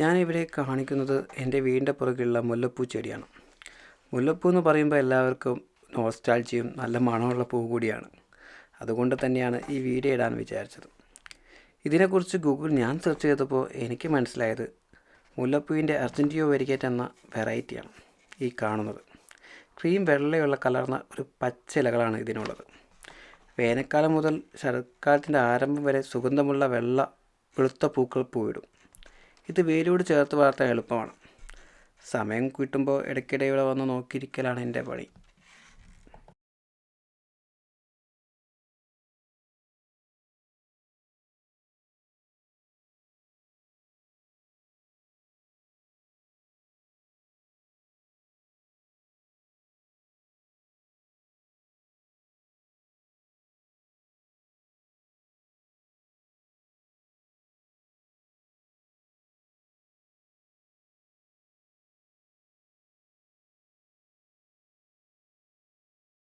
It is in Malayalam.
ഞാനിവിടെ കാണിക്കുന്നത് എന്റെ വീടിന്റെ പുറകിലുള്ള മുല്ലപ്പൂ ചെടിയാണ്. മുല്ലപ്പൂ എന്ന് പറയുമ്പോൾ എല്ലാവർക്കും നോസ്റ്റാൾജിയും നല്ല മണമുള്ള പൂ കൂടിയാണ്. അതുകൊണ്ട് തന്നെയാണ് ഈ വീഡിയോ ഇടാൻ വിചാരിച്ചത്. ഇതിനെക്കുറിച്ച് ഗൂഗിൾ ഞാൻ സെർച്ച് ചെയ്തപ്പോൾ എനിക്ക് മനസ്സിലായത് മുല്ലപ്പൂവിന്റെ അർജന്റിയോ വെരിക്കേറ്റ് എന്ന വെറൈറ്റിയാണ് ഈ കാണുന്നത്. ക്രീം വെള്ളയുള്ള കലർന്ന ഒരു പച്ച ഇലകളാണ് ഇതിനുള്ളത്. വേനൽക്കാലം മുതൽ ശരത്കാലത്തിന്റെ ആരംഭം വരെ സുഗന്ധമുള്ള വെള്ള വെളുത്ത പൂക്കൾ പൂവിടും. ഇത് വേരോട് ചേർത്ത് വളർത്താൻ എളുപ്പമാണ്. സമയം കിട്ടുമ്പോൾ ഇടയ്ക്കിടെ ഇവിടെ വന്ന് നോക്കിയിരിക്കലാണ് എന്റെ പണി.